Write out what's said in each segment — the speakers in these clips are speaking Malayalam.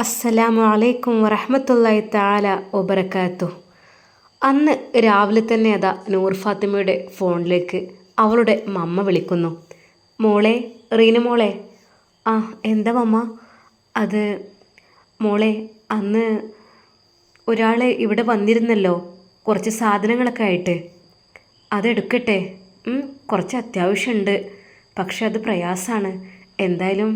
അസ്സലാമു അലൈക്കും വറഹമത്തല്ലായി താല ഒബറക്കാത്തു അന്ന് രാവിലെ തന്നെ അതാ നൂർ ഫാത്തിമയുടെ ഫോണിലേക്ക് അവളുടെ മമ്മ വിളിക്കുന്നു. മോളെ റീന മോളെ. ആ എന്താ മമ്മ? അത് മോളെ അന്ന് ഒരാൾ ഇവിടെ വന്നിരുന്നല്ലോ കുറച്ച് സാധനങ്ങളൊക്കെ ആയിട്ട്. അതെടുക്കട്ടെ കുറച്ച് അത്യാവശ്യമുണ്ട് പക്ഷെ അത് പ്രയാസമാണ് എന്തായാലും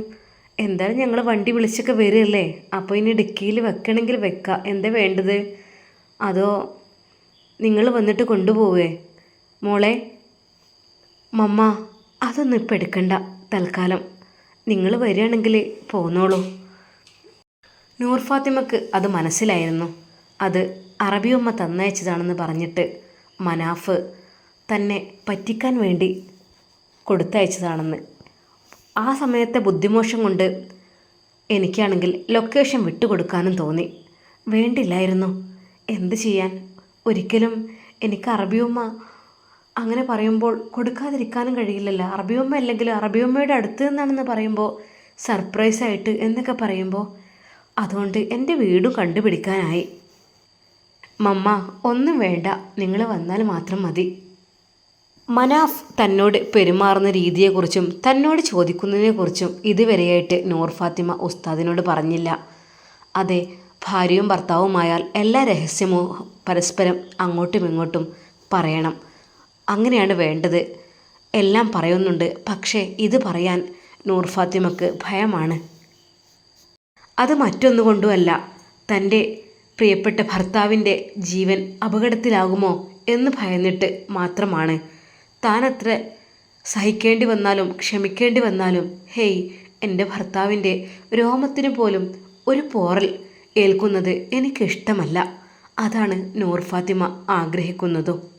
എന്തായാലും ഞങ്ങൾ വണ്ടി വിളിച്ചൊക്കെ വരികയല്ലേ? അപ്പോൾ ഇനി ഡിക്കിയിൽ വെക്കണമെങ്കിൽ വെക്കാം. എന്താ വേണ്ടത്? അതോ നിങ്ങൾ വന്നിട്ട് കൊണ്ടുപോവേ? മോളെ മമ്മ അതൊന്നും ഇപ്പം എടുക്കണ്ട. തൽക്കാലം നിങ്ങൾ വരികയാണെങ്കിൽ പോന്നോളൂ. നൂർ ഫാത്തിമക്ക് അത് മനസ്സിലായിരുന്നു. അത് അറബിയമ്മ തന്നയച്ചതാണെന്ന് പറഞ്ഞിട്ട് മനാഫ് തന്നെ പറ്റിക്കാൻ വേണ്ടി കൊടുത്തയച്ചതാണെന്ന്. ആ സമയത്തെ ബുദ്ധിമോശം കൊണ്ട് എനിക്കാണെങ്കിൽ ലൊക്കേഷൻ വിട്ടുകൊടുക്കാനും തോന്നി. വേണ്ടില്ലായിരുന്നു. എന്ത് ചെയ്യാൻ? ഒരിക്കലും എനിക്ക് അറബിയമ്മ അങ്ങനെ പറയുമ്പോൾ കൊടുക്കാതിരിക്കാനും കഴിയില്ലല്ലോ. അറബിയമ്മ അല്ലെങ്കിൽ അറബിയമ്മയുടെ അടുത്ത് നിന്നാണെന്ന് പറയുമ്പോൾ സർപ്രൈസായിട്ട് എന്നൊക്കെ പറയുമ്പോൾ അതുകൊണ്ട് എന്റെ വീടും കണ്ടുപിടിക്കാനായി. മമ്മ ഒന്നും വേണ്ട. നിങ്ങൾ വന്നാൽ മാത്രം മതി. മനാഫ് തന്നോട് പെരുമാറുന്ന രീതിയെക്കുറിച്ചും തന്നോട് ചോദിക്കുന്നതിനെക്കുറിച്ചും ഇതുവരെയായിട്ട് നൂർ ഫാത്തിമ ഉസ്താദിനോട് പറഞ്ഞില്ല. അതെ ഭാര്യയും ഭർത്താവുമായാൽ എല്ലാ രഹസ്യവും പരസ്പരം അങ്ങോട്ടും ഇങ്ങോട്ടും പറയണം. അങ്ങനെയാണ് വേണ്ടത്. എല്ലാം പറയുന്നുണ്ട്. പക്ഷേ ഇത് പറയാൻ നൂർ ഫാത്തിമക്ക് ഭയമാണ്. അത് മറ്റൊന്നുകൊണ്ടുമല്ല. തന്റെ പ്രിയപ്പെട്ട ഭർത്താവിന്റെ ജീവൻ അപകടത്തിലാകുമോ എന്ന് ഭയന്നിട്ട് മാത്രമാണ്. താനത്ര സഹിക്കേണ്ടി വന്നാലും ക്ഷമിക്കേണ്ടി വന്നാലും ഹേയ് എന്റെ ഭർത്താവിന്റെ രോമത്തിന് പോലും ഒരു പോറൽ ഏൽക്കുന്നത് എനിക്കിഷ്ടമല്ല. അതാണ് നൂർ ഫാത്തിമ ആഗ്രഹിക്കുന്നതും.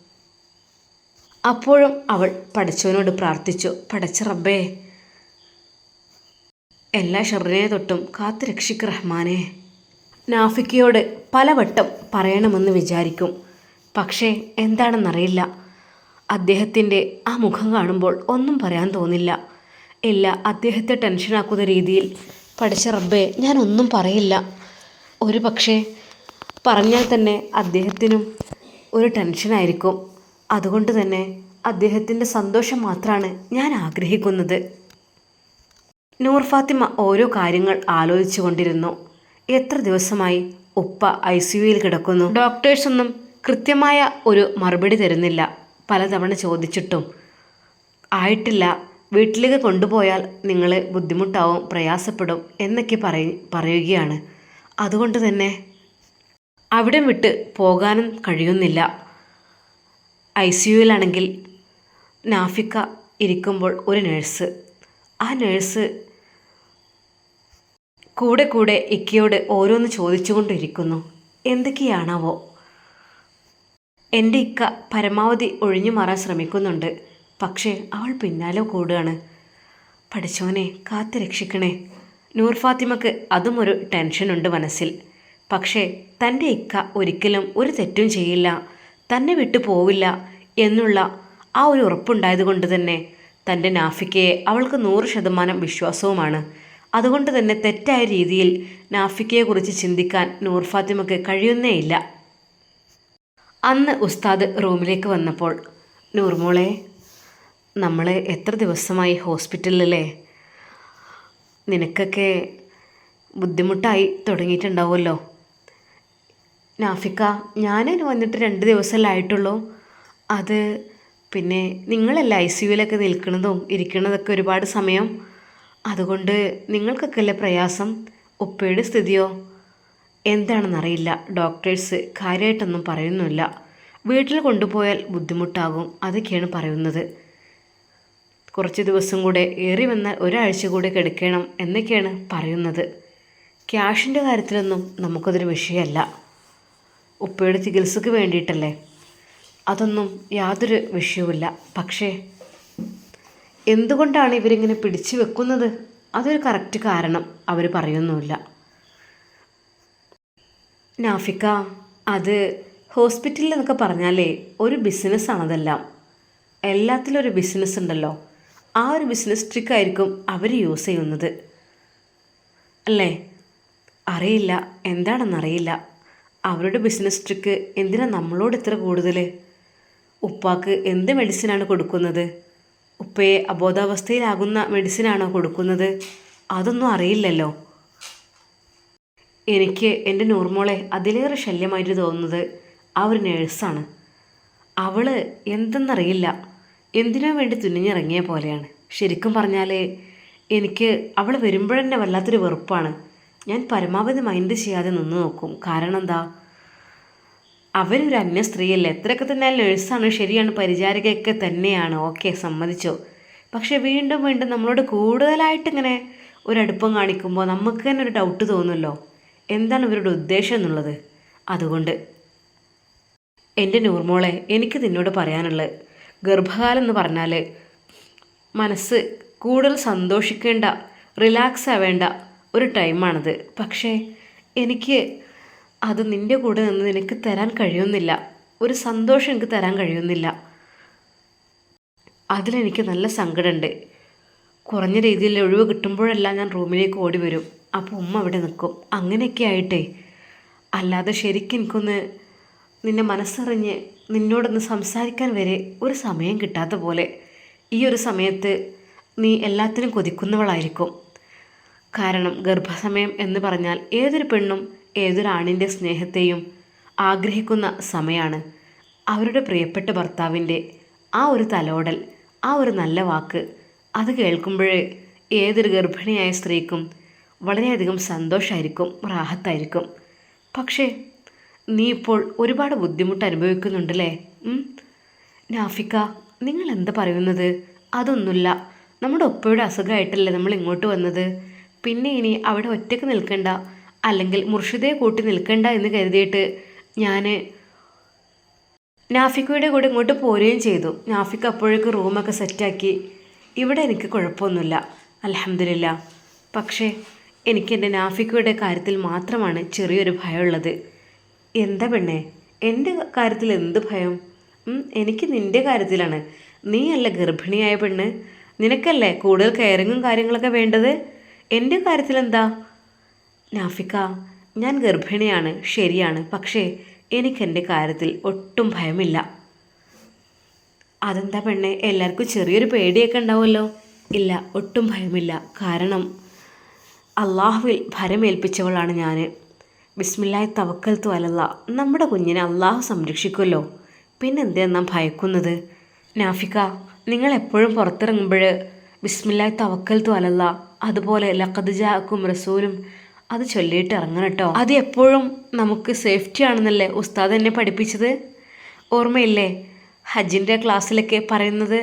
അപ്പോഴും അവൾ പടച്ചവനോട് പ്രാർത്ഥിച്ചു പടച്ച റബ്ബേ എല്ലാ ഷെറിനെ തൊട്ടും കാത്തു രക്ഷിക്ക് റഹ്മാനെ. നാഫിക്കയോട് പലവട്ടം പറയണമെന്ന് വിചാരിക്കും. പക്ഷേ എന്താണെന്നറിയില്ല. അദ്ദേഹത്തിന്റെ ആ മുഖം കാണുമ്പോൾ ഒന്നും പറയാൻ തോന്നില്ല. ഇല്ല അദ്ദേഹത്തെ ടെൻഷനാക്കുന്ന രീതിയിൽ പഠിച്ച റബ്ബേ ഞാനൊന്നും പറയില്ല. ഒരു പക്ഷേ പറഞ്ഞാൽ തന്നെ അദ്ദേഹത്തിനും ഒരു ടെൻഷനായിരിക്കും അതുകൊണ്ട് തന്നെ അദ്ദേഹത്തിന്റെ സന്തോഷം മാത്രമാണ് ഞാൻ ആഗ്രഹിക്കുന്നത്. നൂർ ഫാത്തിമ ഓരോ കാര്യങ്ങൾ ആലോചിച്ചു കൊണ്ടിരുന്നു. എത്ര ദിവസമായി ഉപ്പ ഐ സിയുയിൽ കിടക്കുന്നു. ഡോക്ടേഴ്സൊന്നും കൃത്യമായ ഒരു മറുപടി തരുന്നില്ല. പലതവണ ചോദിച്ചിട്ടും ആയിട്ടില്ല. വീട്ടിലേക്ക് കൊണ്ടുപോയാൽ നിങ്ങൾ ബുദ്ധിമുട്ടാവും പ്രയാസപ്പെടും എന്നൊക്കെ പറയ പറയുകയാണ്. അതുകൊണ്ട് തന്നെ അവിടെ വിട്ട് പോകാനും കഴിയുന്നില്ല. ഐ സിയുവിലാണെങ്കിൽ നാഫിക്ക ഇരിക്കുമ്പോൾ ഒരു നേഴ്സ്. ആ നേഴ്സ് കൂടെ കൂടെ ഇക്കയോട് ഓരോന്ന് ചോദിച്ചുകൊണ്ടിരിക്കുന്നു. എന്തൊക്കെയാണാവോ? എന്റെ ഇക്ക പരമാവധി ഒഴിഞ്ഞു മാറാൻ ശ്രമിക്കുന്നുണ്ട്. പക്ഷേ അവൾ പിന്നാലെ കൂടുകയാണ് പഠിച്ചോനെ കാത്തു രക്ഷിക്കണേ. നൂർ ഫാത്തിമക്ക് അതും ഒരു ടെൻഷനുണ്ട് മനസ്സിൽ. പക്ഷേ തന്റെ ഇക്ക ഒരിക്കലും ഒരു തെറ്റും ചെയ്യില്ല തന്നെ വിട്ടു പോവില്ല എന്നുള്ള ആ ഒരു ഉറപ്പുണ്ടായത് കൊണ്ട് തന്നെ തന്റെ നാഫിക്കയെ അവൾക്ക് നൂറ് ശതമാനം വിശ്വാസവുമാണ്. അതുകൊണ്ട് തന്നെ തെറ്റായ രീതിയിൽ നാഫിക്കയെക്കുറിച്ച് ചിന്തിക്കാൻ നൂർ ഫാത്തിമക്ക് കഴിയുന്നേയില്ല. അന്ന് ഉസ്താദ് റൂമിലേക്ക് വന്നപ്പോൾ നൂർമോളെ നമ്മൾ എത്ര ദിവസമായി ഹോസ്പിറ്റലിലല്ലേ? നിനക്കൊക്കെ ബുദ്ധിമുട്ടായി തുടങ്ങിയിട്ടുണ്ടാവുമല്ലോ. നാഫിക്ക ഞാനതിന് വന്നിട്ട് രണ്ട് ദിവസമല്ലേ ആയിട്ടുള്ളൂ. അത് പിന്നെ നിങ്ങളല്ല ഐ സിയുവിലൊക്കെ നിൽക്കുന്നതും ഇരിക്കുന്നതൊക്കെ ഒരുപാട് സമയം. അതുകൊണ്ട് നിങ്ങൾക്കൊക്കെ അല്ലേ പ്രയാസം? ഉപ്പയുടെ സ്ഥിതിയോ? എന്താണെന്നറിയില്ല. ഡോക്ടേഴ്സ് കാര്യമായിട്ടൊന്നും പറയുന്നില്ല വീട്ടിൽ കൊണ്ടുപോയാൽ ബുദ്ധിമുട്ടാകും അതൊക്കെയാണ് പറയുന്നത്. കുറച്ച് ദിവസം കൂടെ ഏറി വന്നാൽ ഒരാഴ്ച കൂടെ കിടക്കണം എന്നൊക്കെയാണ് പറയുന്നത്. ക്യാഷിന്റെ കാര്യത്തിലൊന്നും നമുക്കതൊരു വിഷയമല്ല. ഉപ്പയുടെ ചികിത്സയ്ക്ക് വേണ്ടിയിട്ടല്ലേ? അതൊന്നും യാതൊരു വിഷയവുമില്ല. പക്ഷേ എന്തുകൊണ്ടാണ് ഇവരിങ്ങനെ പിടിച്ചു വെക്കുന്നത്? അതൊരു കറക്റ്റ് കാരണം അവർ പറയുന്നുമില്ല. നാഫിക്ക അത് ഹോസ്പിറ്റലിൽ എന്നൊക്കെ പറഞ്ഞാലേ ഒരു ബിസിനസ്സാണ് അതെല്ലാം എല്ലാത്തിലും ഒരു ബിസിനസ് ഉണ്ടല്ലോ. ആ ഒരു ബിസിനസ് ട്രിക്കായിരിക്കും അവർ യൂസ് ചെയ്യുന്നത്. അല്ലേ? അറിയില്ല. എന്താണെന്നറിയില്ല അവരുടെ ബിസിനസ് ട്രിക്ക് എന്തിനാ നമ്മളോട് ഇത്ര കൂടുതൽ ഉപ്പാക്ക് എന്ത് മെഡിസിനാണ് കൊടുക്കുന്നത്? ഉപ്പയെ അബോധാവസ്ഥയിലാകുന്ന മെഡിസിനാണോ കൊടുക്കുന്നത്? അതൊന്നും അറിയില്ലല്ലോ. എനിക്ക് എന്റെ നൂർമോളെ അതിലേറെ ശല്യമായിട്ട് തോന്നുന്നത് ആ ഒരു നേഴ്സാണ് അവൾ എന്തെന്നറിയില്ല. എന്തിനോ വേണ്ടി തുനിഞ്ഞിറങ്ങിയ പോലെയാണ്. ശരിക്കും പറഞ്ഞാൽ എനിക്ക് അവൾ വരുമ്പോഴെന്നെ വല്ലാത്തൊരു വെറുപ്പാണ്. ഞാൻ പരമാവധി മൈൻഡ് ചെയ്യാതെ നിന്ന് നോക്കും. കാരണം എന്താ? അവരൊരു അന്യ സ്ത്രീയല്ലേ. എത്രയൊക്കെ തന്നെ നേഴ്സാണ് ശരിയാണ്. പരിചാരികയൊക്കെ തന്നെയാണ്. ഓക്കെ സമ്മതിച്ചോ. പക്ഷേ വീണ്ടും വീണ്ടും നമ്മളോട് കൂടുതലായിട്ട് ഇങ്ങനെ ഒരു അടുപ്പം കാണിക്കുമ്പോൾ നമുക്ക് തന്നെ ഒരു ഡൗട്ട് തോന്നുമല്ലോ. എന്താണ് ഇവരുടെ ഉദ്ദേശം എന്നുള്ളത്? അതുകൊണ്ട് എന്റെ നൂർമോളെ എനിക്ക് നിന്നോട് പറയാനുള്ളത് ഗർഭകാലം എന്ന് പറഞ്ഞാൽ മനസ്സ് കൂടുതൽ സന്തോഷിക്കേണ്ട റിലാക്സ് ആവേണ്ട ഒരു ടൈമാണത് പക്ഷേ എനിക്ക് അത് നിന്റെ കൂടെ നിന്ന് നിനക്ക് തരാൻ കഴിയുന്നില്ല. ഒരു സന്തോഷം എനിക്ക് തരാൻ കഴിയുന്നില്ല. അതിലെനിക്ക് നല്ല സങ്കടമുണ്ട് കുറഞ്ഞ രീതിയിൽ ഒഴിവ് കിട്ടുമ്പോഴെല്ലാം ഞാൻ റൂമിലേക്ക് ഓടി വരും. അപ്പോൾ ഉമ്മ അവിടെ നിൽക്കും അങ്ങനെയൊക്കെ ആയിട്ടെ. അല്ലാതെ ശരിക്കും എനിക്കൊന്ന് നിന്നെ മനസ്സറിഞ്ഞ് നിന്നോടൊന്ന് സംസാരിക്കാൻ വരെ ഒരു സമയം കിട്ടാത്ത പോലെ ഈ ഒരു സമയത്ത് നീ എല്ലാത്തിനും കൊതിക്കുന്നവളായിരിക്കും. കാരണം ഗർഭസമയം എന്ന് പറഞ്ഞാൽ ഏതൊരു പെണ്ണും ഏതൊരു ആണിന്റെ സ്നേഹത്തെയും ആഗ്രഹിക്കുന്ന സമയമാണ് അവരുടെ പ്രിയപ്പെട്ട ഭർത്താവിന്റെ ആ ഒരു തലോടൽ ആ ഒരു നല്ല വാക്ക് അത് കേൾക്കുമ്പോഴേ ഏതൊരു ഗർഭിണിയായ സ്ത്രീക്കും വളരെയധികം സന്തോഷമായിരിക്കും റാഹത്തായിരിക്കും. പക്ഷേ നീ ഇപ്പോൾ ഒരുപാട് ബുദ്ധിമുട്ട് അനുഭവിക്കുന്നുണ്ടല്ലേ? നാഫിക്ക നിങ്ങൾ എന്താ പറയുന്നത്? അതൊന്നുമില്ല. നമ്മുടെ ഒപ്പയുടെ അസുഖമായിട്ടല്ലേ നമ്മൾ ഇങ്ങോട്ട് വന്നത്? പിന്നെ ഇനി അവിടെ ഒറ്റയ്ക്ക് നിൽക്കണ്ട അല്ലെങ്കിൽ മുർഷിദയെ കൂട്ടി നിൽക്കണ്ട എന്ന് കരുതിയിട്ട് ഞാൻ നാഫിക്കയുടെ കൂടെ ഇങ്ങോട്ട് പോരുകയും ചെയ്തു. നാഫിക്ക അപ്പോഴേക്ക് റൂമൊക്കെ സെറ്റാക്കി. ഇവിടെ എനിക്ക് കുഴപ്പമൊന്നുമില്ല. അലഹമില്ല പക്ഷേ എനിക്ക് എന്റെ നാഫിക്കയുടെ കാര്യത്തിൽ മാത്രമാണ് ചെറിയൊരു ഭയമുള്ളത്. എന്താ പെണ്ണേ? എന്റെ കാര്യത്തിൽ എന്ത് ഭയം? എനിക്ക് നിന്റെ കാര്യത്തിലാണ്. നീയല്ല ഗർഭിണിയായ പെണ്ണ്. നിനക്കല്ലേ കൂടുതൽ കെയറിങ്ങും കാര്യങ്ങളൊക്കെ വേണ്ടത്? എന്റെ കാര്യത്തിൽ എന്താ നാഫിക്ക ഞാൻ ഗർഭിണിയാണ് ശരിയാണ്. പക്ഷേ എനിക്കെന്റെ കാര്യത്തിൽ ഒട്ടും ഭയമില്ല. അതെന്താ പെണ്ണെ? എല്ലാവർക്കും ചെറിയൊരു പേടിയൊക്കെ ഉണ്ടാവുമല്ലോ? ഇല്ല ഒട്ടും ഭയമില്ല. കാരണം അള്ളാഹുവിൽ ഭരമേൽപ്പിച്ചവളാണ് ഞാൻ ബിസ്മില്ലായി തവക്കൽത്തു അലല്ല. നമ്മുടെ കുഞ്ഞിനെ അള്ളാഹു സംരക്ഷിക്കുമല്ലോ പിന്നെന്തിനാ നാം ഭയക്കുന്നത്? നാഫിക്ക നിങ്ങൾ എപ്പോഴും പുറത്തിറങ്ങുമ്പോൾ ബിസ്മില്ലായി തവക്കൽത്തു അലല്ല അതുപോലെ ലഖദ് ജാക്കും റസൂലും അത് ചൊല്ലിയിട്ട് ഇറങ്ങണം കേട്ടോ അത് എപ്പോഴും നമുക്ക് സേഫ്റ്റി ആണെന്നല്ലേ ഉസ്താദ് എന്നെ പഠിപ്പിച്ചത്? ഓർമ്മയില്ലേ? ഹജ്ജിന്റെ ക്ലാസ്സിലൊക്കെ പറയുന്നത്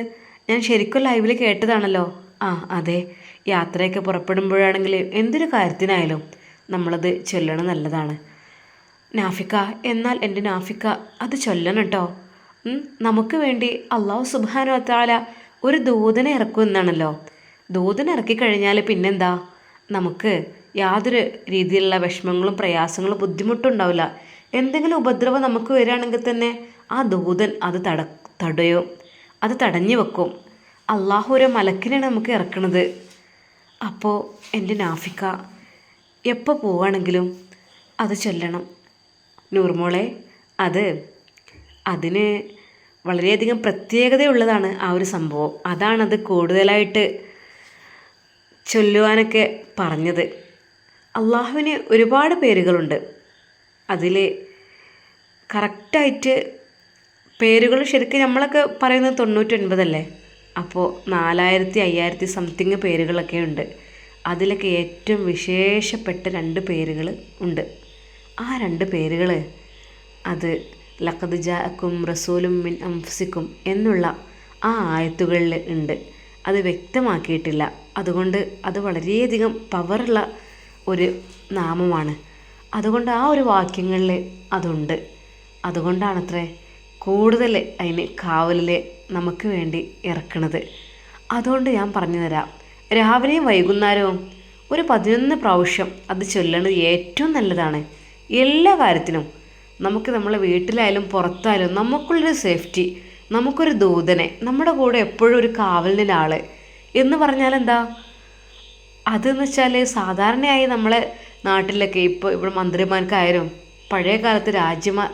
ഞാൻ ശരിക്കും ലൈവിൽ കേട്ടതാണല്ലോ. ആ അതെ. യാത്രയൊക്കെ പുറപ്പെടുമ്പോഴാണെങ്കിൽ എന്തൊരു കാര്യത്തിനായാലും നമ്മളത് ചൊല്ലണം നല്ലതാണ്. നാഫിക്ക എന്നാൽ എന്റെ നാഫിക്ക അത് ചൊല്ലണം കേട്ടോ. നമുക്ക് വേണ്ടി അള്ളാഹു സുബാനോ താല ഒരു ദൂതനെ ഇറക്കും എന്നാണല്ലോ. ദൂതനെ ഇറക്കിക്കഴിഞ്ഞാൽ പിന്നെന്താ? നമുക്ക് യാതൊരു രീതിയിലുള്ള വിഷമങ്ങളും പ്രയാസങ്ങളും ബുദ്ധിമുട്ടും ഉണ്ടാവില്ല എന്തെങ്കിലും ഉപദ്രവം നമുക്ക് വരികയാണെങ്കിൽ തന്നെ ആ ദൂതൻ അത് തട തടയും. അത് തടഞ്ഞു വെക്കും. അള്ളാഹു ഒരു മലക്കിനെയാണ് നമുക്ക് ഇറക്കണത്. അപ്പോൾ എന്റെ നാഫിക്ക എപ്പോൾ പോവുകയാണെങ്കിലും അത് ചൊല്ലണം. നൂർമോളെ അത് അതിന് വളരെയധികം പ്രത്യേകതയുള്ളതാണ് ആ ഒരു സംഭവം. അതാണത് കൂടുതലായിട്ട് ചൊല്ലുവാനൊക്കെ പറഞ്ഞത്. അള്ളാഹുവിന് ഒരുപാട് പേരുകളുണ്ട്. അതിൽ കറക്റ്റായിട്ട് പേരുകൾ ശരിക്കും നമ്മളൊക്കെ പറയുന്നത് തൊണ്ണൂറ്റൊൻപതല്ലേ? അപ്പോൾ നാലായിരത്തി അയ്യായിരത്തി സംതിങ് പേരുകളൊക്കെ ഉണ്ട്. അതിലൊക്കെ ഏറ്റവും വിശേഷപ്പെട്ട രണ്ട് പേരുകൾ ഉണ്ട്. ആ രണ്ട് പേരുകൾ അത് ലഖദ് ജാക്കും റസൂലും മിൻ അംഫസിക്കും എന്നുള്ള ആ ആയത്തുകളിൽ ഉണ്ട്. അത് വ്യക്തമാക്കിയിട്ടില്ല. അതുകൊണ്ട് അത് വളരെയധികം പവറുള്ള ഒരു നാമമാണ്. അതുകൊണ്ട് ആ ഒരു വാക്യങ്ങളിൽ അതുണ്ട്. അതുകൊണ്ടാണത്രേ കൂടുതൽ അതിന് കാവലിൽ നമുക്ക് വേണ്ടി ഇറക്കണത്. അതുകൊണ്ട് ഞാൻ പറഞ്ഞു തരാം. രാവിലെയും വൈകുന്നേരവും ഒരു പതിനൊന്ന് പ്രാവശ്യം അത് ചൊല്ലണത് ഏറ്റവും നല്ലതാണ്. എല്ലാ കാര്യത്തിനും നമുക്ക് നമ്മളെ വീട്ടിലായാലും പുറത്തായാലും നമുക്കുള്ളൊരു സേഫ്റ്റി നമുക്കൊരു ദൂതനെ നമ്മുടെ കൂടെ എപ്പോഴും ഒരു ആൾ എന്ന് പറഞ്ഞാൽ എന്താ? അതെന്ന് വെച്ചാൽ സാധാരണയായി നമ്മളെ നാട്ടിലൊക്കെ ഇപ്പോൾ ഇവിടെ മന്ത്രിമാർക്കായാലും പഴയ കാലത്ത് രാജ്യമാ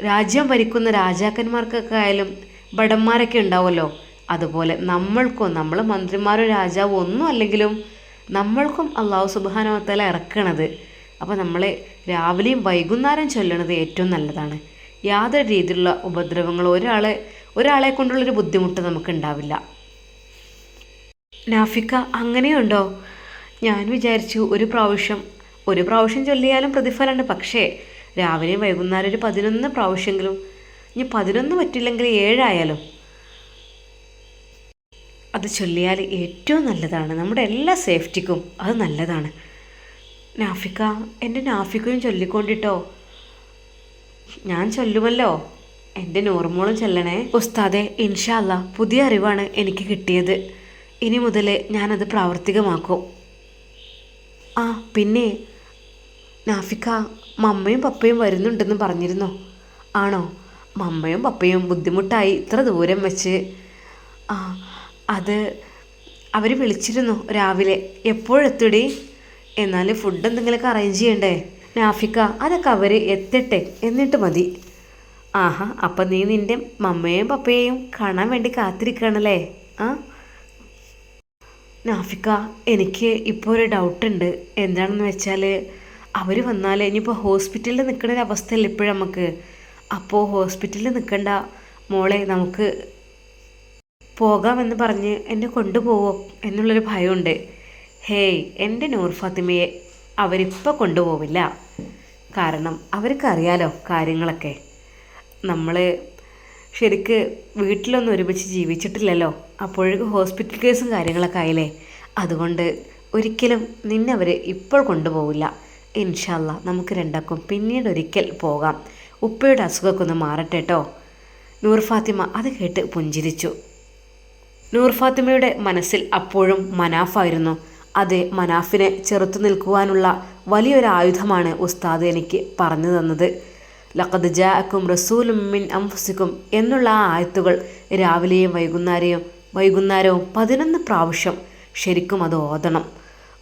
രാജ്യം ഭരിക്കുന്ന രാജാക്കന്മാർക്കൊക്കെ ആയാലും ഭടന്മാരൊക്കെ ഉണ്ടാവുമല്ലോ. അതുപോലെ നമ്മൾക്കും നമ്മൾ മന്ത്രിമാരോ രാജാവോ ഒന്നും അല്ലെങ്കിലും നമ്മൾക്കും അള്ളാഹു സുബാനോത്തല ഇറക്കണത്. അപ്പോൾ നമ്മളെ രാവിലെയും വൈകുന്നേരം ചൊല്ലണത് ഏറ്റവും നല്ലതാണ്. യാതൊരു രീതിയിലുള്ള ഉപദ്രവങ്ങൾ ഒരാളെ ഒരാളെ കൊണ്ടുള്ളൊരു ബുദ്ധിമുട്ട് നമുക്ക് ഉണ്ടാവില്ല. നാഫിക്ക അങ്ങനെയുണ്ടോ? ഞാൻ വിചാരിച്ചു ഒരു പ്രാവശ്യം ഒരു പ്രാവശ്യം ചൊല്ലിയാലും പ്രതിഫലമുണ്ട്. പക്ഷേ രാവിലെ വൈകുന്നേരം ഒരു പതിനൊന്ന് പ്രാവശ്യമെങ്കിലും ഇനി പതിനൊന്ന് പറ്റില്ലെങ്കിൽ ഏഴായാലും. അത് ചൊല്ലിയാൽ ഏറ്റവും നല്ലതാണ്. നമ്മുടെ എല്ലാ സേഫ്റ്റിക്കും അത് നല്ലതാണ്. നാഫിക്ക എന്റെ നാഫിക്കയും ചൊല്ലിക്കൊണ്ടിട്ടോ? ഞാൻ ചൊല്ലുമല്ലോ? എന്റെ നോർമോളും ചൊല്ലണേ. ഉസ്താദെ ഇൻഷാല്ല പുതിയ അറിവാണ് എനിക്ക് കിട്ടിയത്. ഇനി മുതൽ ഞാനത് പ്രാവർത്തികമാക്കും. ആ പിന്നെ നാഫിക്ക മമ്മയും പപ്പയും വരുന്നുണ്ടെന്ന് പറഞ്ഞിരുന്നോ? ആണോ? മമ്മയും പപ്പയും ബുദ്ധിമുട്ടായി ഇത്ര ദൂരം വെച്ച്. ആ അത് അവർ വിളിച്ചിരുന്നു രാവിലെ. എപ്പോഴെത്തടി? എന്നാൽ ഫുഡ് എന്തെങ്കിലുമൊക്കെ അറേഞ്ച് ചെയ്യണ്ടേ? നാഫിക്ക അതൊക്കെ അവർ എത്തട്ടെ. എന്നിട്ട് മതി. ആഹാ അപ്പം നീ നിന്റെ മമ്മയും പപ്പയെയും കാണാൻ വേണ്ടി കാത്തിരിക്കുകയാണല്ലേ? ആ? നാഫിക്ക എനിക്ക് ഇപ്പോൾ ഒരു ഡൗട്ടുണ്ട് എന്താണെന്ന് വെച്ചാൽ അവർ വന്നാൽ ഇനിയിപ്പോൾ ഹോസ്പിറ്റലിൽ നിൽക്കുന്ന ഒരു അവസ്ഥയല്ല ഇപ്പോഴും നമുക്ക് അപ്പോൾ ഹോസ്പിറ്റലിൽ നിൽക്കണ്ട മോളെ നമുക്ക് പോകാമെന്ന് പറഞ്ഞ് എന്നെ കൊണ്ടുപോവോ എന്നുള്ളൊരു ഭയമുണ്ട്. ഹേയ് എന്റെ നൂർ ഫാത്തിമയെ അവരിപ്പോൾ കൊണ്ടുപോവില്ല. കാരണം അവർക്കറിയാലോ കാര്യങ്ങളൊക്കെ. നമ്മൾ ശരിക്ക് വീട്ടിലൊന്നും ഒരുമിച്ച് ജീവിച്ചിട്ടില്ലല്ലോ. അപ്പോഴേക്കും ഹോസ്പിറ്റൽ കേസും കാര്യങ്ങളൊക്കെ ആയില്ലേ? അതുകൊണ്ട് ഒരിക്കലും നിന്നെ അവർ ഇപ്പോൾ കൊണ്ടുപോകില്ല ഇൻഷല്ല നമുക്ക് രണ്ടാക്കും. പിന്നീട് ഒരിക്കൽ പോകാം. ഉപ്പയുടെ അസുഖമൊക്കെ ഒന്ന് മാറട്ടെ കേട്ടോ നൂർ ഫാത്തിമ അത് കേട്ട് പുഞ്ചിരിച്ചു. നൂർ ഫാത്തിമയുടെ മനസ്സിൽ അപ്പോഴും മനാഫായിരുന്നു. അതെ മനാഫിനെ ചെറുത്തു നിൽക്കുവാനുള്ള വലിയൊരു ആയുധമാണ് ഉസ്താദ് എനിക്ക് പറഞ്ഞു തന്നത്. ലഖദ് ജാക്കും റസൂലും മിൻ അംഫുസിക്കും എന്നുള്ള ആ ആയത്തുകൾ രാവിലെയും വൈകുന്നേരവും വൈകുന്നേരവും പതിനൊന്ന് പ്രാവശ്യം ശരിക്കും അത് ഓതണം.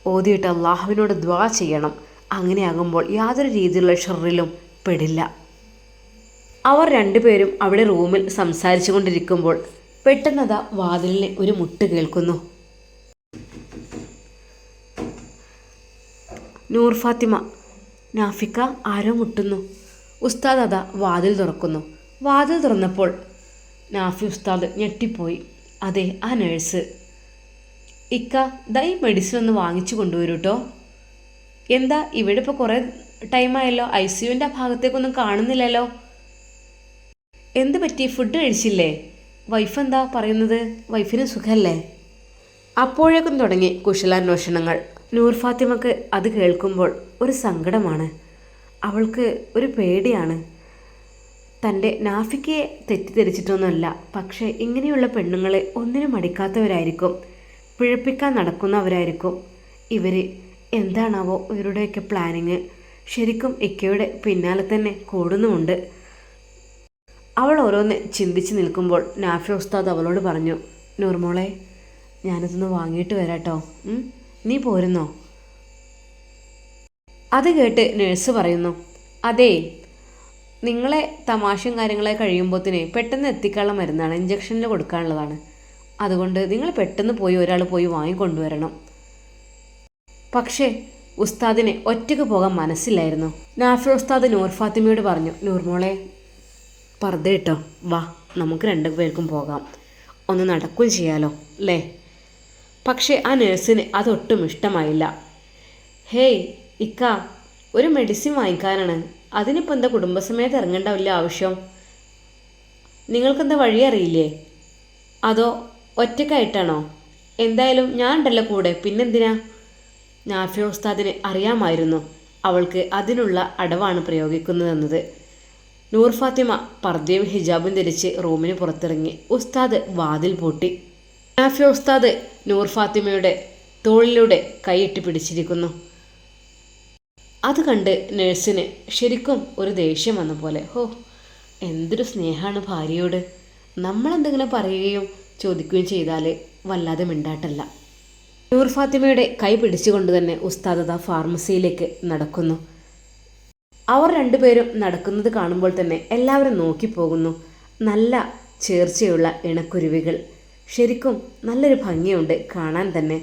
ഓതിയിട്ട് അള്ളാഹുവിനോട് ദ്വാ ചെയ്യണം. അങ്ങനെയാകുമ്പോൾ യാതൊരു രീതിയിലുള്ള ഷെറിലും പെടില്ല. അവർ രണ്ടുപേരും അവിടെ റൂമിൽ സംസാരിച്ചു കൊണ്ടിരിക്കുമ്പോൾ പെട്ടെന്നതാ വാതിലിനെ ഒരു മുട്ട് കേൾക്കുന്നു. നൂർ ഫാത്തിമ നാഫിക്ക ആരോ മുട്ടുന്നു. ഉസ്താദ് അതാ വാതിൽ തുറക്കുന്നു. വാതിൽ തുറന്നപ്പോൾ നാഫി ഉസ്താദ് ഞെട്ടിപ്പോയി. അതെ ആ നേഴ്സ് ഇക്ക ദൈ മെഡിസിൻ ഒന്ന് വാങ്ങിച്ചു കൊണ്ടുവരൂ കേട്ടോ എന്താ ഇവിടെ ഇപ്പോൾ കുറേ ടൈമായല്ലോ ഐ സിയുവിന്റെ ആ ഭാഗത്തേക്കൊന്നും കാണുന്നില്ലല്ലോ. എന്ത് പറ്റി? ഫുഡ് കഴിച്ചില്ലേ? വൈഫ് എന്താ പറയുന്നത്? വൈഫിന് സുഖമല്ലേ അപ്പോഴേക്കും തുടങ്ങി കുശലാന്വേഷണങ്ങൾ. നൂർ ഫാത്തിമക്ക് അത് കേൾക്കുമ്പോൾ ഒരു സങ്കടമാണ്. അവൾക്ക് ഒരു പേടിയാണ്. തന്റെ നാഫിക്കയെ തെറ്റിദ്ധരിച്ചിട്ടൊന്നുമല്ല പക്ഷേ ഇങ്ങനെയുള്ള പെണ്ണുങ്ങളെ ഒന്നിനും മടിക്കാത്തവരായിരിക്കും പിഴപ്പിക്കാൻ നടക്കുന്നവരായിരിക്കും ഇവർ എന്താണാവോ ഇവരുടെയൊക്കെ പ്ലാനിങ്. ശരിക്കും ഇക്കയുടെ പിന്നാലെ തന്നെ കൂടുന്നുമുണ്ട്. അവൾ ഓരോന്ന് ചിന്തിച്ച് നിൽക്കുമ്പോൾ നാഫി ഉസ്താദ് അവളോട് പറഞ്ഞു നൂർമോളെ ഞാനിതൊന്ന് വാങ്ങിയിട്ട് വരാട്ടോ? നീ പോരുന്നോ? അത് കേട്ട് നേഴ്സ് പറയുന്നു അതേ നിങ്ങളെ തമാശയും കാര്യങ്ങളെ കഴിയുമ്പോഴത്തേനെ പെട്ടെന്ന് എത്തിക്കാനുള്ള മരുന്നാണ് ഇഞ്ചക്ഷനിൽ കൊടുക്കാനുള്ളതാണ്. അതുകൊണ്ട് നിങ്ങൾ പെട്ടെന്ന് പോയി ഒരാൾ പോയി വാങ്ങിക്കൊണ്ടുവരണം. പക്ഷേ ഉസ്താദിനെ ഒറ്റയ്ക്ക് പോകാൻ മനസ്സില്ലായിരുന്നു. നാഫി ഉസ്താദ് നൂർ ഫാത്തിമയോട് പറഞ്ഞു നൂർമോളെ പർദ്ദ ഇട്ടോ. വാ നമുക്ക് രണ്ടു പേർക്കും പോകാം. ഒന്ന് നടക്കുകയും ചെയ്യാലോ അല്ലേ? പക്ഷേ ആ നേഴ്സിന് അതൊട്ടും ഇഷ്ടമായില്ല. ഹേയ് ഇക്ക ഒരു മെഡിസിൻ വാങ്ങിക്കാനാണ്. അതിനിപ്പോൾ എന്താ കുടുംബസമയത്ത് ഇറങ്ങേണ്ട വലിയ ആവശ്യം? നിങ്ങൾക്കെന്താ വഴി അറിയില്ലേ? അതോ ഒറ്റക്കായിട്ടാണോ എന്തായാലും ഞാൻ ഉണ്ടല്ലോ കൂടെ പിന്നെന്തിനാ? നാഫിയ ഉസ്താദിന് അറിയാമായിരുന്നു. അവൾക്ക് അതിനുള്ള അടവാണ് പ്രയോഗിക്കുന്നതെന്നത്. നൂർ ഫാത്തിമ പർദ്ദയും ഹിജാബും ധരിച്ച് റൂമിന് പുറത്തിറങ്ങി ഉസ്താദ് വാതിൽ പൂട്ടി. നാഫിയ ഉസ്താദ് നൂർ ഫാത്തിമയുടെ തോളിലൂടെ കൈയിട്ട് പിടിച്ചിരിക്കുന്നു. അത് കണ്ട് നഴ്സിന് ശരിക്കും ഒരു ദേഷ്യം വന്ന പോലെ ഹോ എന്തൊരു സ്നേഹമാണ് ഭാര്യയോട്. നമ്മളെന്തെങ്കിലും പറയുകയും ചോദിക്കുകയും ചെയ്താൽ വല്ലാതെ മിണ്ടാട്ടല്ല. നൂർ ഫാത്തിമയുടെ കൈ പിടിച്ചുകൊണ്ട് തന്നെ ഉസ്താദത ഫാർമസിയിലേക്ക് നടക്കുന്നു. അവർ രണ്ടുപേരും നടക്കുന്നത് കാണുമ്പോൾ തന്നെ എല്ലാവരും നോക്കിപ്പോകുന്നു. നല്ല ചേർച്ചയുള്ള ഇണക്കുരുവികൾ. ശരിക്കും നല്ലൊരു ഭംഗിയുണ്ട് കാണാൻ തന്നെ.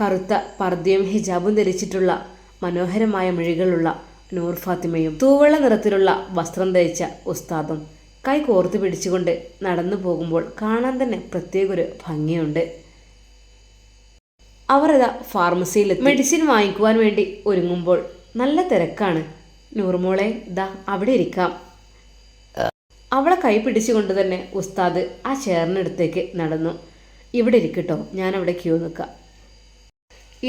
കറുത്ത പർദ്ദയും ഹിജാബും ധരിച്ചിട്ടുള്ള മനോഹരമായ മിഴികളുള്ള നൂർ ഫാത്തിമയും തൂവെള്ള നിറത്തിലുള്ള വസ്ത്രം ധരിച്ച ഉസ്താദും കൈ കോർത്ത് പിടിച്ചുകൊണ്ട് നടന്നു പോകുമ്പോൾ കാണാൻ തന്നെ പ്രത്യേക ഒരു ഭംഗിയുണ്ട്. അവർ അതാ ഫാർമസിയിൽ മെഡിസിൻ വാങ്ങിക്കുവാൻ വേണ്ടി ഒരുങ്ങുമ്പോൾ നല്ല തിരക്കാണ്. നൂർമോളെ ഇതാ അവിടെ ഇരിക്കാം. അവളെ കൈ പിടിച്ചുകൊണ്ട് തന്നെ ഉസ്താദ് ആ ചേർന്നടുത്തേക്ക് നടന്നു. ഇവിടെ ഇരിക്കട്ടോ ഞാൻ അവിടെ ക്യൂ നിൽക്കാം.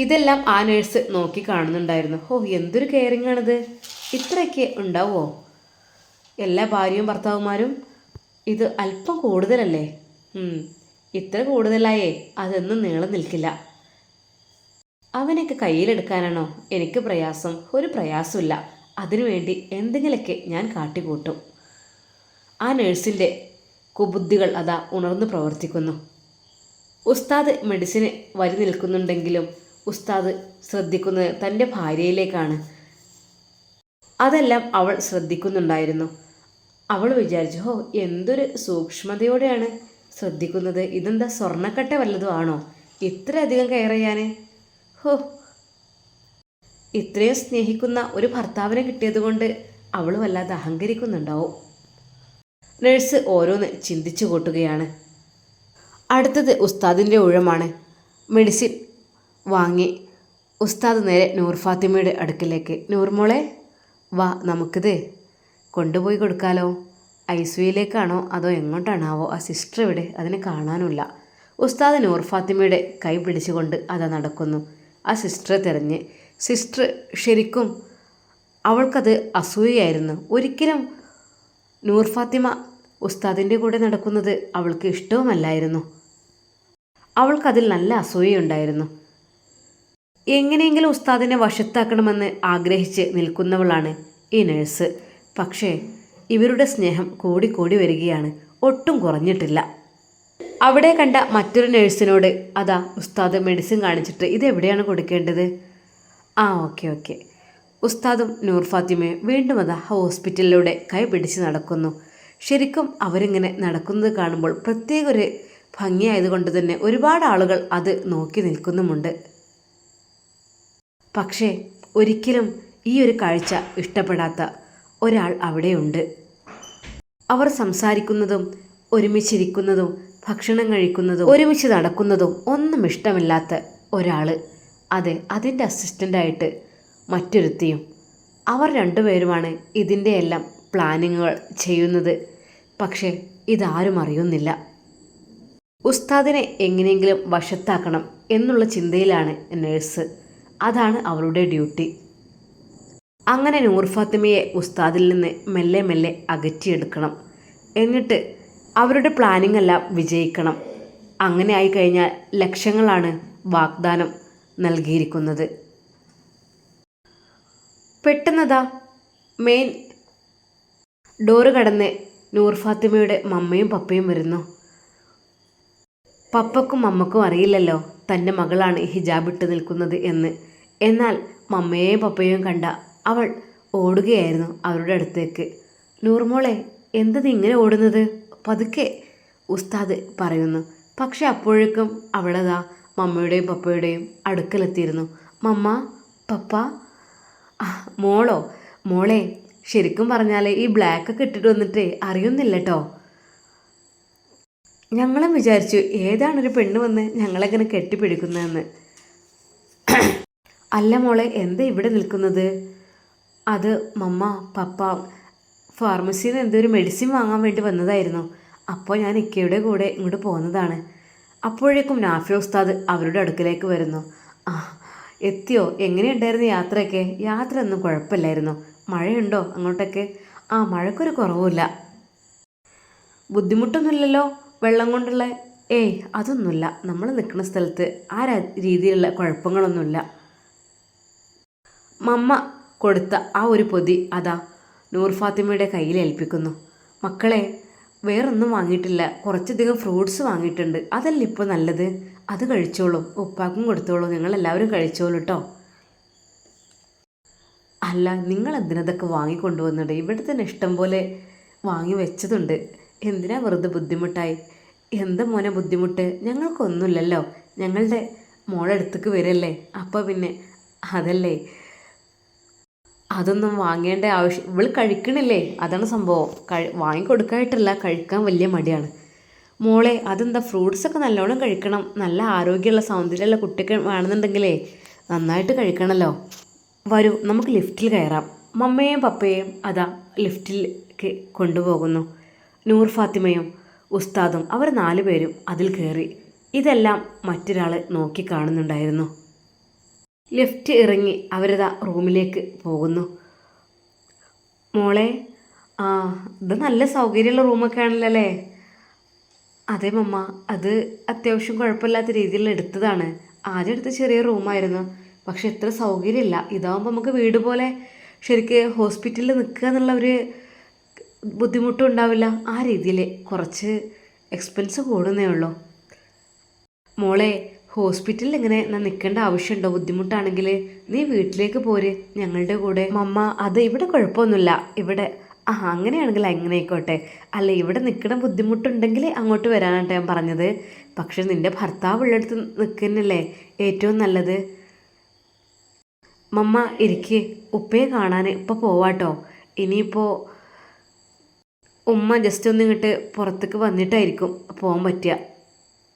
ഇതെല്ലാം ആ നേഴ്സ് നോക്കി കാണുന്നുണ്ടായിരുന്നു. ഓ എന്തൊരു കെയറിംഗ് ആണിത്. ഇത്രയൊക്കെ ഉണ്ടാവുമോ എല്ലാ ഭാര്യയും ഭർത്താവുമാരും? ഇത് അല്പം കൂടുതലല്ലേ? ഇത്ര കൂടുതലായേ അതൊന്നും നീളം നിൽക്കില്ല. അവനൊക്കെ കയ്യിലെടുക്കാനാണോ എനിക്ക് പ്രയാസം? ഒരു പ്രയാസമില്ല അതിനുവേണ്ടി എന്തെങ്കിലുമൊക്കെ ഞാൻ കാട്ടിക്കൂട്ടും. ആ നേഴ്സിന്റെ കുബുദ്ധികൾ അതാ ഉണർന്നു പ്രവർത്തിക്കുന്നു. ഉസ്താദ് മെഡിസിന് വരി നിൽക്കുന്നുണ്ടെങ്കിലും ഉസ്താദ് ശ്രദ്ധിക്കുന്നത് തന്റെ ഭാര്യയിലേക്കാണ്. അതെല്ലാം അവൾ ശ്രദ്ധിക്കുന്നുണ്ടായിരുന്നു. അവൾ വിചാരിച്ചു ഹോ എന്തൊരു സൂക്ഷ്മതയോടെയാണ് ശ്രദ്ധിക്കുന്നത്. ഇതെന്താ സ്വർണക്കട്ട വല്ലതും ആണോ? ഇത്രയധികം കെയർ ചെയ്യാൻ ഹോ. ഇത്രയും സ്നേഹിക്കുന്ന ഒരു ഭർത്താവിനെ കിട്ടിയതുകൊണ്ട് അവൾ വല്ലാതെ അഹങ്കരിക്കുന്നുണ്ടാവും. നഴ്സ് ഓരോന്ന് ചിന്തിച്ചു കൂട്ടുകയാണ്. അടുത്തത് ഉസ്താദിന്റെ ഊഴമാണ്. മെഡിസിൻ വാങ്ങി ഉസ്താദ് നേരെ നൂർ ഫാത്തിമയുടെ അടുക്കിലേക്ക്. നൂർമോളെ വാ നമുക്കിത് കൊണ്ടുപോയി കൊടുക്കാലോ. ഐ സിയിലേക്കാണോ അതോ എങ്ങോട്ടാണാവോ ആ സിസ്റ്റർ ഇവിടെ അതിനെ കാണാനുമില്ല ഉസ്താദ് നൂർ ഫാത്തിമയുടെ കൈ പിടിച്ചുകൊണ്ട് അതാ നടക്കുന്നു. ആ സിസ്റ്ററെ തിരഞ്ഞ്. സിസ്റ്റർ ശരിക്കും അവൾക്കത് അസൂയയായിരുന്നു. ഒരിക്കലും നൂർ ഫാത്തിമ ഉസ്താദിന്റെ കൂടെ നടക്കുന്നത് അവൾക്ക് ഇഷ്ടവുമല്ലായിരുന്നു. അവൾക്കതിൽ നല്ല അസൂയയുണ്ടായിരുന്നു. എങ്ങനെയെങ്കിലും ഉസ്താദിനെ വശത്താക്കണമെന്ന് ആഗ്രഹിച്ച് നിൽക്കുന്നവളാണ് ഈ നഴ്സ്. പക്ഷേ ഇവരുടെ സ്നേഹം കൂടിക്കൂടി വരികയാണ്. ഒട്ടും കുറഞ്ഞിട്ടില്ല. അവിടെ കണ്ട മറ്റൊരു നേഴ്സിനോട് അതാ ഉസ്താദ് മെഡിസിൻ കാണിച്ചിട്ട് ഇത് എവിടെയാണ് കൊടുക്കേണ്ടത്? ആ ഓക്കെ ഓക്കെ. ഉസ്താദും നൂർ ഫാത്തിമയും വീണ്ടും അതാ ഹോസ്പിറ്റലിലൂടെ കൈ പിടിച്ച് നടക്കുന്നു. ശരിക്കും അവരിങ്ങനെ നടക്കുന്നത് കാണുമ്പോൾ പ്രത്യേക ഒരു ഭംഗിയായതുകൊണ്ട് തന്നെ ഒരുപാട് ആളുകൾ അത് നോക്കി നിൽക്കുന്നുമുണ്ട്. പക്ഷേ ഒരിക്കലും ഈ ഒരു കാഴ്ച ഇഷ്ടപ്പെടാത്ത ഒരാൾ അവിടെയുണ്ട്. അവർ സംസാരിക്കുന്നതും ഒരുമിച്ചിരിക്കുന്നതും ഭക്ഷണം കഴിക്കുന്നതും ഒരുമിച്ച് നടക്കുന്നതും ഒന്നും ഇഷ്ടമില്ലാത്ത ഒരാൾ അതെ അതിന്റെ അസിസ്റ്റന്റായിട്ട് മറ്റൊരുത്തിയും. അവർ രണ്ടുപേരുമാണ് ഇതിന്റെ എല്ലാം പ്ലാനിങ്ങുകൾ ചെയ്യുന്നത്. പക്ഷേ ഇതാരും അറിയുന്നില്ല. ഉസ്താദിനെ എങ്ങനെയെങ്കിലും വശത്താക്കണം എന്നുള്ള ചിന്തയിലാണ് നേഴ്സ്. അതാണ് അവളുടെ ഡ്യൂട്ടി. അങ്ങനെ നൂർ ഫാത്തിമയെ ഉസ്താദിൽ നിന്ന് മെല്ലെ മെല്ലെ അകറ്റിയെടുക്കണം. എന്നിട്ട് അവരുടെ പ്ലാനിംഗ് എല്ലാം വിജയിക്കണം. അങ്ങനെ ആയിക്കഴിഞ്ഞാൽ ലക്ഷങ്ങളാണ് വാഗ്ദാനം നൽകിയിരിക്കുന്നത്. പെട്ടെന്നതാ മെയിൻ ഡോറ് കടന്ന് നൂർ ഫാത്തിമയുടെ മമ്മയും പപ്പയും വരുന്നു. പപ്പക്കും മമ്മക്കും അറിയില്ലല്ലോ തന്റെ മകളാണ് ഹിജാബ് ഇട്ട് നിൽക്കുന്നത് എന്ന്. എന്നാൽ മമ്മയെയും പപ്പയെയും കണ്ട അവൾ ഓടുകയായിരുന്നു അവരുടെ അടുത്തേക്ക്. നൂർമോളെ എന്തത് ഇങ്ങനെ ഓടുന്നത്? പതുക്കെ ഉസ്താദ് പറയുന്നു. പക്ഷെ അപ്പോഴേക്കും അവളതാ മമ്മയുടെയും പപ്പയുടെയും അടുക്കലെത്തിയിരുന്നു. മമ്മ പപ്പ മോളോ? മോളെ ശരിക്കും പറഞ്ഞാൽ ഈ ബ്ലാക്കൊക്കെ ഇട്ടിട്ട് വന്നിട്ട് അറിയുന്നില്ല കേട്ടോ ഞങ്ങളും വിചാരിച്ചു ഏതാണൊരു പെണ്ണ് വന്ന് ഞങ്ങളെങ്ങനെ കെട്ടിപ്പിടിക്കുന്നതെന്ന്. അല്ല മോളെ എന്താ ഇവിടെ നിൽക്കുന്നത്? അത് മമ്മ പപ്പ ഫാർമസിയിൽ നിന്ന് ഒരു മെഡിസിൻ വാങ്ങാൻ വേണ്ടി വന്നതായിരുന്നു. അപ്പോൾ ഞാൻ ഇക്കയുടെ കൂടെ ഇങ്ങോട്ട് പോകുന്നതാണ് അപ്പോഴേക്കും നാഫി ഉസ്താദ് അവരുടെ അടുക്കലേക്ക് വരുന്നു. ആ എത്തിയോ? എങ്ങനെയുണ്ടായിരുന്നു യാത്രയൊക്കെ? യാത്ര ഒന്നും കുഴപ്പമില്ലായിരുന്നു. മഴയുണ്ടോ അങ്ങോട്ടൊക്കെ? ആ മഴക്കൊരു കുറവുമില്ല. ബുദ്ധിമുട്ടൊന്നുമില്ലല്ലോ? വെള്ളം കൊണ്ടുള്ള? ഏയ് അതൊന്നുമില്ല. നമ്മൾ നിൽക്കുന്ന സ്ഥലത്ത് ആ രീതിയിലുള്ള കുഴപ്പങ്ങളൊന്നുമില്ല. മമ്മ കൊടുത്ത ആ ഒരു പൊതി അതാ. നൂർ ഫാത്തിമയുടെ കയ്യിൽ ഏൽപ്പിക്കുന്നു. മക്കളെ വേറൊന്നും വാങ്ങിയിട്ടില്ല. കുറച്ചധികം ഫ്രൂട്ട്സ് വാങ്ങിയിട്ടുണ്ട്. അതല്ല ഇപ്പോൾ നല്ലത്? അത് കഴിച്ചോളൂ. ഉപ്പാക്കും കൊടുത്തോളൂ. നിങ്ങൾ എല്ലാവരും കഴിച്ചോളൂ കേട്ടോ അല്ല നിങ്ങൾ എന്തിനതൊക്കെ വാങ്ങിക്കൊണ്ടുവന്നുണ്ട് ഇവിടെ തന്നെ ഇഷ്ടം പോലെ വാങ്ങി വെച്ചതുണ്ട്. എന്തിനാ വെറുതെ ബുദ്ധിമുട്ടായി? എന്താ മോനെ ബുദ്ധിമുട്ട്? ഞങ്ങൾക്കൊന്നുമില്ലല്ലോ. ഞങ്ങളുടെ മോളെടുത്തേക്ക് വരല്ലേ? അപ്പോൾ പിന്നെ അതല്ലേ? അതൊന്നും വാങ്ങേണ്ട ആവശ്യം ഇവൾ കഴിക്കണില്ലേ? അതാണ് സംഭവം. കഴി വാങ്ങിക്കൊടുക്കായിട്ടല്ല കഴിക്കാൻ വലിയ മടിയാണ്. മോളെ അതെന്താ ഫ്രൂട്ട്സൊക്കെ നല്ലോണം കഴിക്കണം. നല്ല ആരോഗ്യമുള്ള സൗന്ദര്യമുള്ള കുട്ടിക്ക് വേണമെന്നുണ്ടെങ്കിലേ നന്നായിട്ട് കഴിക്കണമല്ലോ വരൂ നമുക്ക് ലിഫ്റ്റിൽ കയറാം. മമ്മയും പപ്പയും അതാ ലിഫ്റ്റിലേക്ക് കൊണ്ടുപോകുന്നു. നൂർ ഫാത്തിമയും ഉസ്താദും അവർ നാലു പേരും അതിൽ കയറി. ഇതെല്ലാം മറ്റൊരാൾ നോക്കി കാണുന്നുണ്ടായിരുന്നു. ലിഫ്റ്റ് ഇറങ്ങി അവരതാ റൂമിലേക്ക് പോകുന്നു. മോളെ ആ ഇത് നല്ല സൗകര്യമുള്ള റൂമൊക്കെ ആണല്ലോ അല്ലേ? അതെ മമ്മ അത് അത്യാവശ്യം കുഴപ്പമില്ലാത്ത രീതിയിൽ എടുത്തതാണ്. ആദ്യം എടുത്ത ചെറിയ റൂമായിരുന്നു. പക്ഷെ ഇത്ര സൗകര്യമില്ല. ഇതാവുമ്പോൾ നമുക്ക് വീട് പോലെ ശരിക്ക് ഹോസ്പിറ്റലിൽ നിൽക്കുക എന്നുള്ള ഒരു ബുദ്ധിമുട്ടും ഉണ്ടാവില്ല. ആ രീതിയിൽ കുറച്ച് എക്സ്പെൻസ് കൂടുന്നേ ഉള്ളൂ. മോളെ ഹോസ്പിറ്റലിൽ ഇങ്ങനെ നിൽക്കേണ്ട ആവശ്യമുണ്ടോ? ബുദ്ധിമുട്ടാണെങ്കിൽ നീ വീട്ടിലേക്ക് പോര്. ഞങ്ങളുടെ കൂടെ. മമ്മ അത് ഇവിടെ കുഴപ്പമൊന്നുമില്ല. ഇവിടെ ആ അങ്ങനെയാണെങ്കിൽ അങ്ങനെ ആയിക്കോട്ടെ അല്ല ഇവിടെ നിൽക്കണ ബുദ്ധിമുട്ടുണ്ടെങ്കിൽ അങ്ങോട്ട് വരാനായിട്ട് ഞാൻ പറഞ്ഞത്. പക്ഷെ നിന്റെ ഭർത്താവ് ഉള്ളിടത്ത് നിൽക്കുന്നല്ലേ ഏറ്റവും നല്ലത്. മമ്മ എനിക്ക് ഉപ്പയെ കാണാൻ ഇപ്പോൾ പോവാട്ടോ. ഇനിയിപ്പോൾ ഉമ്മ ജസ്റ്റ് ഒന്ന് ഇങ്ങോട്ട് പുറത്തേക്ക് വന്നിട്ടായിരിക്കും പോകാൻ പറ്റുക.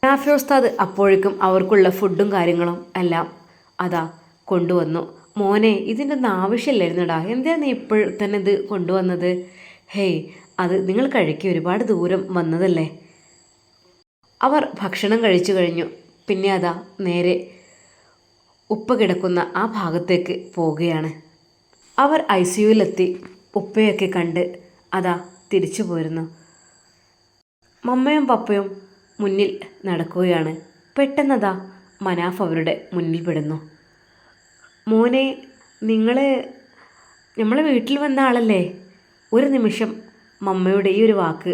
നാഫി ഉസ്താദ് അപ്പോഴേക്കും അവർക്കുള്ള ഫുഡും കാര്യങ്ങളും എല്ലാം അതാ കൊണ്ടുവന്നു. മോനെ ഇതിന്റെ ഒന്നും ആവശ്യമില്ലായിരുന്നുടാ. എന്തിനാ നീ ഇപ്പോൾ തന്നെ ഇത് കൊണ്ടുവന്നത്? ഹേയ് അത് നിങ്ങൾ കഴിക്കുക ഒരുപാട് ദൂരം വന്നതല്ലേ? അവർ ഭക്ഷണം കഴിച്ചു കഴിഞ്ഞു. പിന്നെ അതാ നേരെ ഉപ്പ കിടക്കുന്ന ആ ഭാഗത്തേക്ക് പോവുകയാണ്. അവർ ഐ സിയുവിലെത്തി ഉപ്പയൊക്കെ കണ്ട് അതാ തിരിച്ചു പോരുന്നു. മമ്മയും പപ്പയും മുന്നിൽ നടക്കുകയാണ്. പെട്ടെന്നതാ മനാഫ് അവരുടെ മുന്നിൽ പെടുന്നു. മോനെ നിങ്ങൾ നമ്മളെ വീട്ടിൽ വന്ന ആളല്ലേ? ഒരു നിമിഷം മമ്മയുടെ ഈ ഒരു വാക്ക്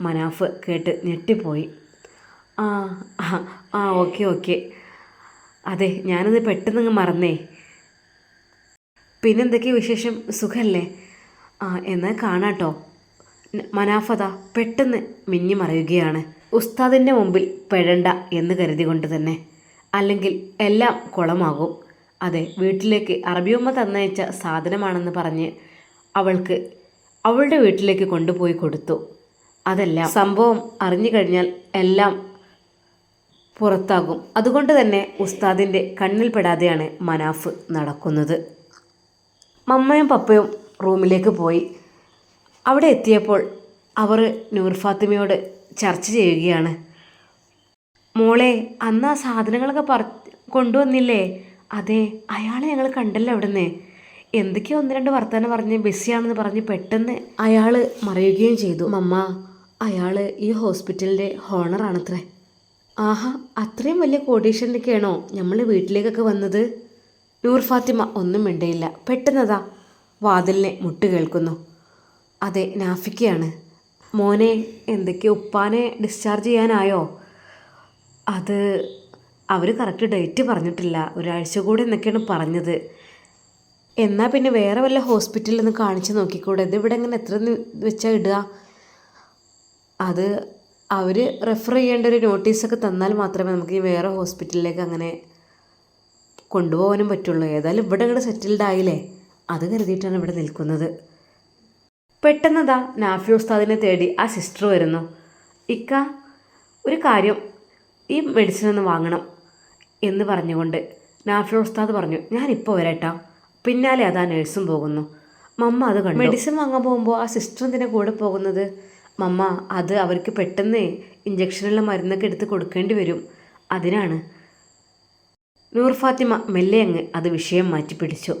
മനാഫ് കേട്ട് ഞെട്ടിപ്പോയി. ആ ആ, ഓക്കെ ഓക്കെ. അതെ ഞാനത് പെട്ടെന്ന് മറന്നേ. പിന്നെന്തൊക്കെ വിശേഷം? സുഖല്ലേ? ആ എന്നാൽ കാണാട്ടോ. മനാഫത പെട്ടെന്ന് മിന്നി മറയുകയാണ്. ഉസ്താദിന്റെ മുമ്പിൽ പെഴണ്ട എന്ന് കരുതികൊണ്ട് തന്നെ. അല്ലെങ്കിൽ എല്ലാം കുളമാകും. അതെ വീട്ടിലേക്ക് അറബിയമ്മ തന്നയച്ച സാധനമാണെന്ന് പറഞ്ഞ് അവൾക്ക് അവളുടെ വീട്ടിലേക്ക് കൊണ്ടുപോയി കൊടുത്തു. അതെല്ലാം സംഭവം അറിഞ്ഞു കഴിഞ്ഞാൽ എല്ലാം പുറത്താകും. അതുകൊണ്ട് തന്നെ ഉസ്താദിന്റെ കണ്ണിൽപ്പെടാതെയാണ് മനാഫ് നടക്കുന്നത്. മമ്മയും പപ്പയും റൂമിലേക്ക് പോയി. അവിടെ എത്തിയപ്പോൾ അവർ നൂർ ഫാത്തിമയോട് ചർച്ച ചെയ്യുകയാണ്. മോളെ അന്ന് ആ സാധനങ്ങളൊക്കെ പറ കൊണ്ടുവന്നില്ലേ? അതെ അയാളെ ഞങ്ങൾ കണ്ടല്ലോ അവിടുന്ന്. എന്തൊക്കെയോ ഒന്ന് രണ്ട് വർത്തമാനം പറഞ്ഞ് ബിസിയാണെന്ന് പറഞ്ഞ് പെട്ടെന്ന് അയാൾ മറയുകയും ചെയ്തു. മമ്മ അയാൾ ഈ ഹോസ്പിറ്റലിന്റെ ഹോണറാണത്രേ. ആഹാ അത്രയും വലിയ കോടീശ്വരനൊക്കെയാണോ നമ്മൾ വീട്ടിലേക്കൊക്കെ വന്നത്? നൂർ ഫാത്തിമ ഒന്നും മിണ്ടയില്ല. പെട്ടെന്നതാ വാതിലിനെ മുട്ട് കേൾക്കുന്നു അതെ നാഫിക്കയാണ്. മോനെ എന്തൊക്കെയോ ഉപ്പാനെ ഡിസ്ചാർജ് ചെയ്യാനായോ? അത് അവർ കറക്റ്റ് ഡേറ്റ് പറഞ്ഞിട്ടില്ല. ഒരാഴ്ച കൂടെ എന്നൊക്കെയാണ് പറഞ്ഞത്. എന്നാൽ പിന്നെ വേറെ വല്ല ഹോസ്പിറ്റലിൽ ഒന്ന് കാണിച്ച് നോക്കിക്കൂടെ? ഇത് ഇവിടെ ഇങ്ങനെ എത്ര വെച്ചാൽ ഇടുക? അത് അവർ റെഫർ ചെയ്യേണ്ട ഒരു നോട്ടീസൊക്കെ തന്നാൽ മാത്രമേ നമുക്ക് ഈ വേറെ ഹോസ്പിറ്റലിലേക്ക് അങ്ങനെ കൊണ്ടുപോകാനും പറ്റുള്ളൂ. ഏതായാലും ഇവിടെ ഇവിടെ സെറ്റിൽഡ് ആയില്ലേ? അത് കരുതിയിട്ടാണ് ഇവിടെ നിൽക്കുന്നത്. പെട്ടെന്നതാ നാഫി ഉസ്താദിനെ തേടി ആ സിസ്റ്റർ വരുന്നു. ഇക്ക ഒരു കാര്യം ഈ മെഡിസിൻ ഒന്ന് വാങ്ങണം എന്ന് പറഞ്ഞുകൊണ്ട് നാഫി ഉസ്താദ് പറഞ്ഞു ഞാനിപ്പോൾ വരട്ടാ. പിന്നാലെ അതാ നേഴ്സും പോകുന്നു. മമ്മ അത് കണ്ടു. മെഡിസിൻ വാങ്ങാൻ പോകുമ്പോൾ ആ സിസ്റ്റർ എന്തിനാ കൂടെ പോകുന്നത്? മമ്മ അത് അവർക്ക് പെട്ടെന്ന് ഇഞ്ചക്ഷനുള്ള മരുന്നൊക്കെ എടുത്ത് കൊടുക്കേണ്ടി വരും. അതിനാണ്. നൂർ ഫാത്തിമ മെല്ലെ അങ്ങ് അത് വിഷയം മാറ്റി പിടിച്ചു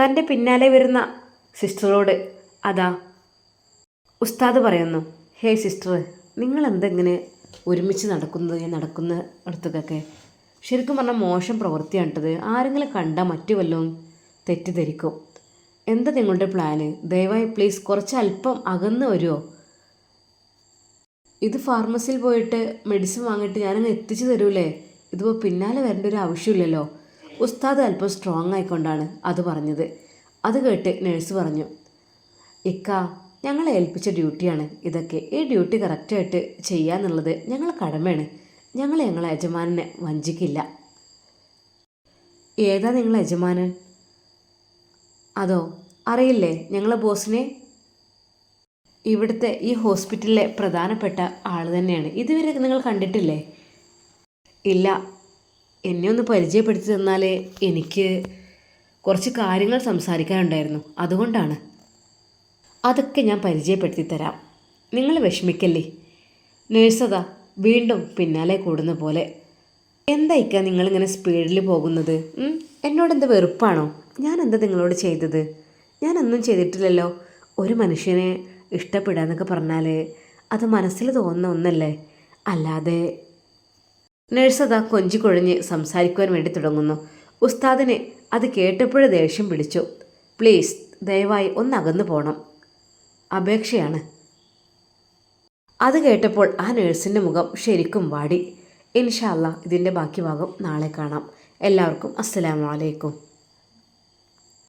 തന്റെ പിന്നാലെ വരുന്ന സിസ്റ്ററോട് അതാ. ഉസ്താദ് പറയുന്നു ഹേ സിസ്റ്റർ നിങ്ങൾ എന്തെങ്ങനെ ഒരുമിച്ച് നടക്കുന്നത് നടക്കുന്ന അടുത്തൊക്കെ? ശരിക്കും പറഞ്ഞാൽ മോശം പ്രവൃത്തിയാണിട്ടത്. ആരെങ്കിലും കണ്ടാൽ മറ്റു വല്ലതും തെറ്റിദ്ധരിക്കും. എന്താ നിങ്ങളുടെ പ്ലാന്? ദയവായി പ്ലീസ് കുറച്ച് അല്പം അകന്ന് വരുമോ ഇത് ഫാർമസിയിൽ പോയിട്ട് മെഡിസിൻ വാങ്ങിയിട്ട് ഞാനങ്ങ് എത്തിച്ചു തരൂലേ? ഇതിപ്പോൾ പിന്നാലെ വരേണ്ട ഒരു ആവശ്യമില്ലല്ലോ? ഉസ്താദ് അല്പം സ്ട്രോങ് ആയിക്കൊണ്ടാണ് അത് പറഞ്ഞത്. അത് കേട്ട് നഴ്സ് പറഞ്ഞു ഇക്ക ഞങ്ങളെ ഏൽപ്പിച്ച ഡ്യൂട്ടിയാണ് ഇതൊക്കെ. ഈ ഡ്യൂട്ടി കറക്റ്റായിട്ട് ചെയ്യാന്നുള്ളത് ഞങ്ങളെ കടമയാണ്. ഞങ്ങൾ ഞങ്ങളെ യജമാനെ വഞ്ചിക്കില്ല. ഏതാ നിങ്ങൾ യജമാനൻ? അതോ അറിയില്ലേ ഞങ്ങളെ ബോസിനെ? ഇവിടുത്തെ ഈ ഹോസ്പിറ്റലിലെ പ്രധാനപ്പെട്ട ആൾ തന്നെയാണ്. ഇതുവരെ നിങ്ങൾ കണ്ടിട്ടില്ലേ? ഇല്ല. എന്നെ ഒന്ന് പരിചയപ്പെടുത്തി തന്നാൽ എനിക്ക് കുറച്ച് കാര്യങ്ങൾ സംസാരിക്കാനുണ്ടായിരുന്നു. അതുകൊണ്ടാണ്. അതൊക്കെ ഞാൻ പരിചയപ്പെടുത്തി തരാം നിങ്ങൾ വിഷമിക്കല്ലേ? നേഴ്സതാ വീണ്ടും പിന്നാലെ കൂടുന്ന പോലെ. എന്തായിക്കാ നിങ്ങളിങ്ങനെ സ്പീഡിൽ പോകുന്നത്? എന്നോട് എന്ത് വെറുപ്പാണോ? ഞാൻ എന്താ നിങ്ങളോട് ചെയ്തത്? ഞാനൊന്നും ചെയ്തിട്ടില്ലല്ലോ. ഒരു മനുഷ്യനെ ഇഷ്ടപ്പെടുക പറഞ്ഞാൽ അത് മനസ്സിൽ തോന്നുന്ന ഒന്നല്ലേ? അല്ലാതെ നഴ്സത കൊഞ്ചിക്കൊഴിഞ്ഞ് സംസാരിക്കുവാൻ വേണ്ടി തുടങ്ങുന്നു. ഉസ്താദിന് അത് കേട്ടപ്പോഴേ ദേഷ്യം പിടിച്ചു പ്ലീസ് ദയവായി ഒന്ന് അകന്നു പോകണം അപേക്ഷയാണ്. അത് കേട്ടപ്പോൾ ആ നേഴ്സിന്റെ മുഖം ശരിക്കും വാടി. ഇൻഷാല്ല ഇതിന്റെ ബാക്കി ഭാഗം നാളെ കാണാം. എല്ലാവർക്കും അസ്സലാമു അലൈക്കും.